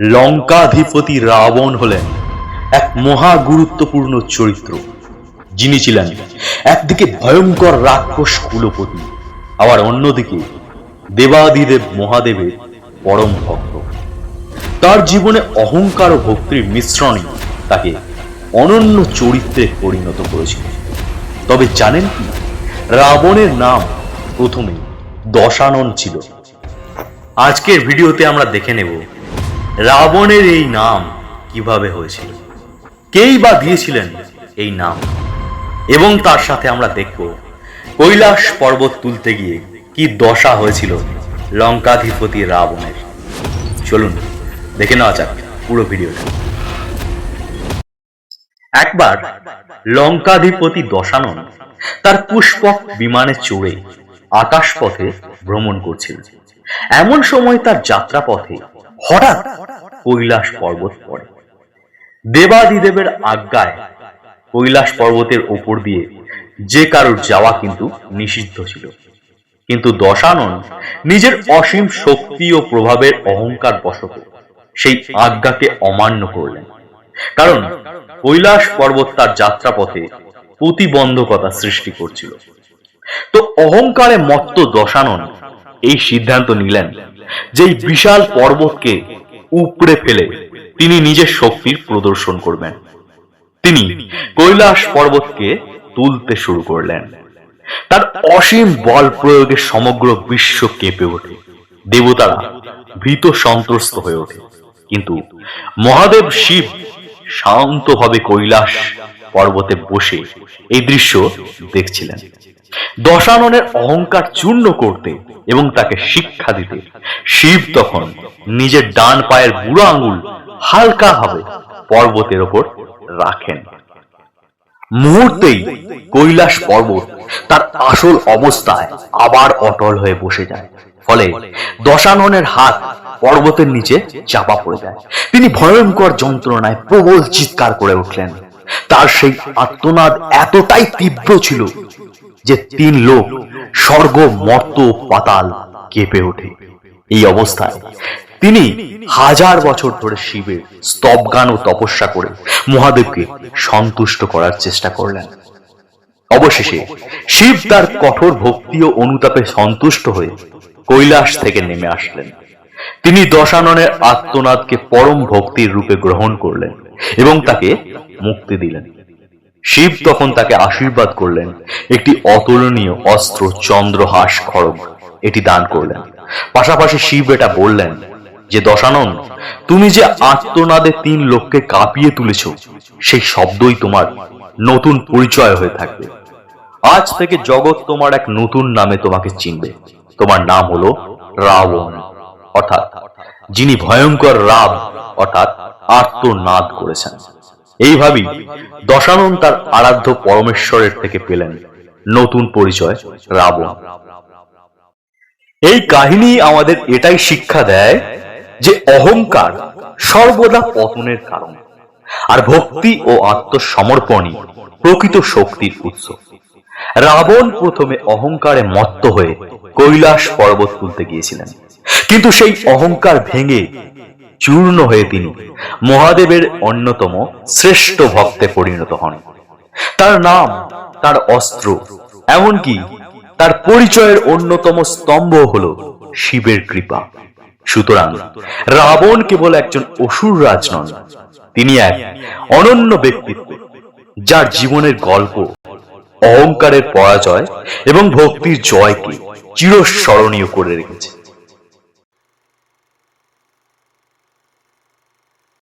লঙ্কাধিপতি রাবণ হলেন এক মহা গুরুত্বপূর্ণ চরিত্র। যিনি ছিলেন একদিকে ভয়ঙ্কর রাক্ষস কুলপতি, আবার অন্যদিকে দেবাদিদেব মহাদেবের পরম ভক্ত। তার জীবনে অহংকার ও ভক্তির মিশ্রণই তাকে অনন্য চরিত্রে পরিণত করেছিল। তবে জানেন কি, রাবণের নাম প্রথমে দশানন ছিল। আজকের ভিডিওতে আমরা দেখে নেব রাবণের এই নাম কীভাবে হয়েছিল? কেই বা দিয়েছিলেন এই নাম? এবং তার সাথে আমরা দেখব, কৈলাস পর্বত তুলতে গিয়ে কি দশা হয়েছিল লঙ্কাধিপতি রাবণের। চলুন, দেখে নেওয়া যাক পুরো ভিডিওটা। একবার লঙ্কাধিপতি দশানন তার পুষ্পক বিমানে চড়ে আকাশপথে ভ্রমণ করছিলেন এমন সময় তার যাত্রাপথে হঠাৎ কৈলাস পর্বত পড়ে। দেবাদিদেবের আজ্ঞায় কৈলাস পর্বতের ওপর দিয়ে যে কারোর যাওয়া কিন্তু নিষিদ্ধ ছিল। কিন্তু দশানন নিজের অসীম শক্তি ও প্রভাবের অহংকার বশত সেই আজ্ঞাকে অমান্য করলেন। কারণ কৈলাস পর্বত তার যাত্রাপথে প্রতিবন্ধকতা সৃষ্টি করছিল। তো অহংকারে মত্ত দশানন এই সিদ্ধান্ত নিলেন যে এই বিশাল পর্বতকে উপড়ে ফেলে তিনি নিজের শক্তির প্রদর্শন করবেন। তিনি কৈলাস পর্বতকে তুলতে শুরু করলেন। তার অসীম বল প্রয়োগে সমগ্র বিশ্ব কেঁপে ওঠে। দেবতারা ভীত সন্ত্রস্ত হয়ে ওঠে। কিন্তু মহাদেব শিব শান্তভাবে কৈলাস পর্বতে বসে এই দৃশ্য দেখছিলেন। দশাননের অহংকার চূর্ণ করতে এবং তাকে শিক্ষা দিতে। শিব তখন নিজের ডান পায়ের বুড়ো আঙ্গুল হালকা ভাবে পর্বতের ওপর রাখেন। মুহূর্তেই কৈলাস পর্বত তার আসল অবস্থায় আবার অটল হয়ে বসে যায়। ফলে দশাননের হাত পর্বতের নিচে চাপা পড়ে যায়। তিনি ভয়ঙ্কর যন্ত্রণায় প্রবল চিৎকার করে উঠলেন। তার সেই আত্মনাদ এতটাই তীব্র ছিল যে তিন লোক স্বর্গ মর্ত পাতাল কেঁপে ওঠে। এই অবস্থায় তিনি হাজার বছর ধরে শিবের স্তবগান ও তপস্যা করে মহাদেবকে সন্তুষ্ট করার চেষ্টা করলেন। অবশেষে শিব তার কঠোর ভক্তি ও অনুতাপে সন্তুষ্ট হয়ে কৈলাস থেকে নেমে আসলেন। তিনি দশাননের আত্মনাদকে পরম ভক্তির রূপে গ্রহণ করলেন এবং তাকে মুক্তি দিলেন। শিব তখন তাকে আশীর্বাদ করলেন। একটি অতুলনীয় অস্ত্র চন্দ্রহাস খড়গ এটি দান করলেন। পাশাপাশি শিব এটা বললেন যে, দশানন, তুমি যে আত্মনাদে তিন লোককে কাঁপিয়ে তুলেছ, সেই শব্দই তোমার নতুন পরিচয় হয়ে থাকবে। আজ থেকে জগৎ তোমার এক নতুন নামে তোমাকে চিনবে। তোমার নাম হলো রাবণ। অর্থাৎ যিনি ভয়ঙ্কর রাব, অর্থাৎ আত্মনাদ করেছেন। এইভাবেই দশানন তার আরাধ্য পরমেশ্বরের থেকে পেলেন নতুন পরিচয় রাবণ। এই কাহিনী আমাদের এটাই শিক্ষা দেয় যে অহংকার সর্বদা পতনের কারণ আর ভক্তি ও আত্মসমর্পণই প্রকৃত শক্তির উৎস। রাবণ প্রথমে অহংকারে মত্ত হয়ে কৈলাস পর্বত তুলতে গিয়েছিলেন। কিন্তু সেই অহংকার ভেঙে চূর্ণ হয়ে তিনি মহাদেবের অন্যতম শ্রেষ্ঠ ভক্তে পরিণত হন। তার নাম, তার অস্ত্র, এমনকি তার পরিচয়ের অন্যতম স্তম্ভ হল শিবের কৃপা। সুতরাং রাবণ কেবল একজন অসুর রাজ নন, তিনি এক অনন্য ব্যক্তিত্ব, যার জীবনের গল্প, অহংকারের পরাজয় এবং ভক্তির জয়কে চিরস্মরণীয় করে রেখেছে।